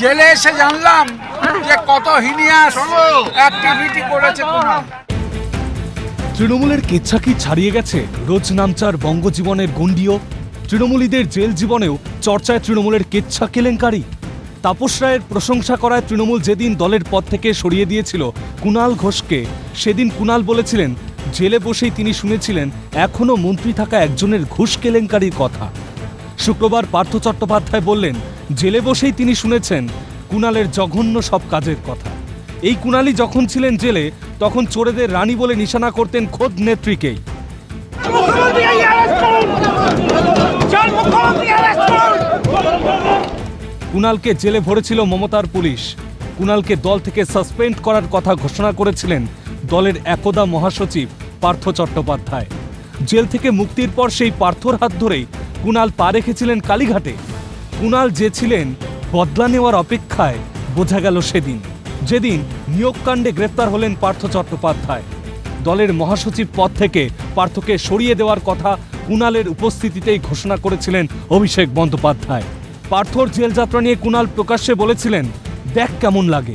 জেলে এসে জানলাম যে কত হিনিয়াস অ্যাক্টিভিটি করেছে তৃণমূলের কেচ্ছা কি ছাড়িয়ে গেছে রোজ নামচার বঙ্গজীবনের গণ্ডিও। তৃণমূলীদের জেল জীবনেও চর্চায় তৃণমূলের কেচ্ছা কেলেঙ্কারি। তাপস রায়ের প্রশংসা করায় তৃণমূল যেদিন দলের পদ থেকে সরিয়ে দিয়েছিল কুণাল ঘোষকে সেদিন কুণাল বলেছিলেন জেলে বসেই তিনি শুনেছিলেন এখনও মন্ত্রী থাকা একজনের ঘুষ কেলেঙ্কারির কথা। শুক্রবার পার্থ চট্টোপাধ্যায় বললেন, জেলে বসেই তিনি শুনেছেন কুণালের জঘন্য সব কাজের কথা। এই কুণালি যখন ছিলেন জেলে, তখন চোরেদের রানী বলে নিশানা করতেন খোদ নেত্রীকেই। কুণালকে জেলে ভরেছিল মমতার পুলিশ। কুণালকে দল থেকে সাসপেন্ড করার কথা ঘোষণা করেছিলেন দলের একদা মহাসচিব পার্থ চট্টোপাধ্যায়। জেল থেকে মুক্তির পর সেই পার্থর হাত ধরেই কুণাল পা রেখেছিলেন কালীঘাটে। কুণাল যে ছিলেন, বদলা নেওয়ার অপেক্ষায় বোঝা গেল সেদিন। যেদিন নিয়োগকাণ্ডে গ্রেপ্তার হলেন পার্থ চট্টোপাধ্যায়। দলের মহাসচিব পদ থেকে পার্থকে সরিয়ে দেওয়ার কথা কুণালের উপস্থিতিতেই ঘোষণা করেছিলেন অভিষেক বন্দ্যোপাধ্যায়। পার্থর জেলযাত্রা নিয়ে কুণাল প্রকাশ্যে বলেছিলেন, দেখ কেমন লাগে।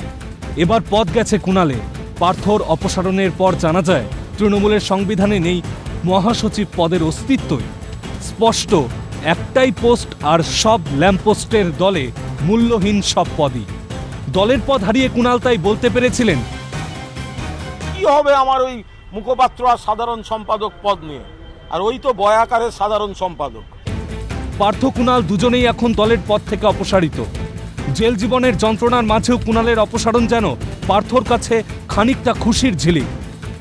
এবার পদ গেছে কুণালে। পার্থর অপসারণের পর জানা যায়, তৃণমূলের সংবিধানে নেই মহাসচিব পদের অস্তিত্বই। স্পষ্ট একটাই পোস্ট আর সব ল্যাম্পপোস্টের দলে মূল্যহীন সব পদই। দলের পদ হারিয়ে কুণাল তাই বলতে পেরেছিলেন কি হবে আমার ওই মুখপাত্র আর সাধারণ সম্পাদক পদ নিয়ে? আর ওই তো বয়াকারের সাধারণ সম্পাদক। পার্থ কুণাল দুজনেই এখন দলের পদ থেকে অপসারিত। জেল জীবনের যন্ত্রণার মাঝেও কুণালের অপসারণ যেন পার্থর কাছে খানিকটা খুশির ঝিলিক।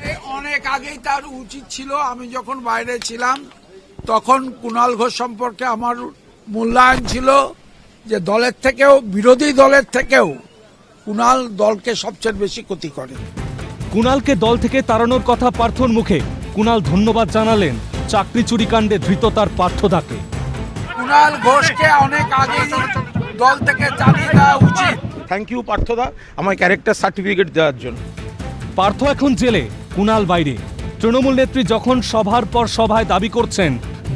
এ অনেক আগেই তার উচিত ছিল আমি যখন বাইরে ছিলাম তখন কুণাল ঘোষ সম্পর্কে আমার মূল্যায়ন ছিল যে দলের থেকেও বিরোধী দলের থেকেও কুণাল দলকে সবচেয়ে বেশি ক্ষতি করে। কুণালকে দল থেকে তাড়ানোর কথা পার্থর মুখে কুণাল ধন্যবাদ জানালেন চাকরি চুরি কাণ্ডে ধৃত তার পার্থদাকে কুণাল ঘোষকে অনেক আগে দল থেকে চালিয়ে দেওয়া উচিত। থ্যাংক ইউ পার্থদা আমার ক্যারেক্টার সার্টিফিকেট দেওয়ার জন্য। পার্থ এখন জেলে কুণাল বাইরে। তৃণমূল নেত্রী যখন সভার পর সভায় দাবি করছেন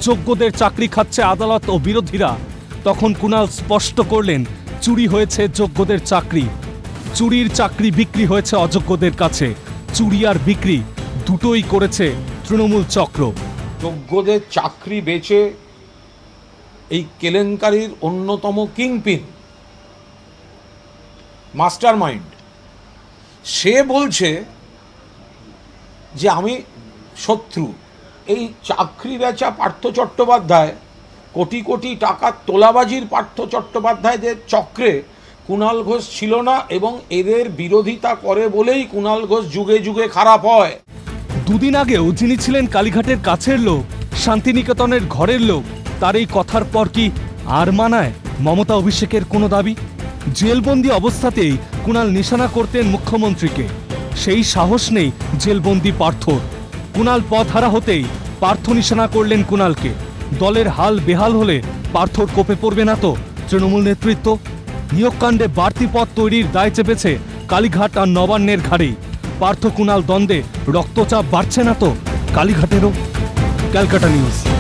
যোগ্যদের চাকরি খাচ্ছে আদালত ও বিরোধীরা। তখন কুণাল স্পষ্ট করলেন, চুরি হয়েছে যোগ্যদের চাকরি। চুরির চাকরি বিক্রি হয়েছে অযোগ্যদের কাছে। চুরি আর বিক্রি দুটোই করেছে তৃণমূল চক্র। যোগ্যদের চাকরি বেচে এই কেলেঙ্কারির অন্যতম কিংপিন। মাস্টার মাইন্ড সে বলছে যে আমি শত্রু। এই চাকরি বেচা পার্থ চট্টোপাধ্যায়, কোটি কোটি টাকার তোলাবাজির পার্থ চট্টোপাধ্যায়দের চক্রে কুণাল ঘোষ ছিল না এবং এদের বিরোধিতা করে বলেই কুণাল ঘোষ যুগে যুগে খারাপ হয়। দুদিন আগেও যিনি ছিলেন কালীঘাটের কাছের লোক, শান্তিনিকেতনের ঘরের লোক, তার এই কথার পর কি আর মানায় মমতা অভিষেকের কোনো দাবি? জেলবন্দি অবস্থাতেই কুণাল নিশানা করতেন মুখ্যমন্ত্রীকে। সেই সাহস নেই জেলবন্দি পার্থর। কুণাল পথহারা হতেই পার্থ নিশানা করলেন কুনালকে দলের হাল বেহাল হলে পার্থর কোপে পড়বে না তো। তৃণমূল নেতৃত্ব, নিয়োগকাণ্ডে বাড়তি পথ তৈরির দায় চেপেছে কালীঘাট আর নবান্নের ঘাড়েই পার্থ কুনাল দ্বন্দ্বে রক্তচাপ বাড়ছে না তো। কালীঘাটেরও, ক্যালকাটা নিউজ।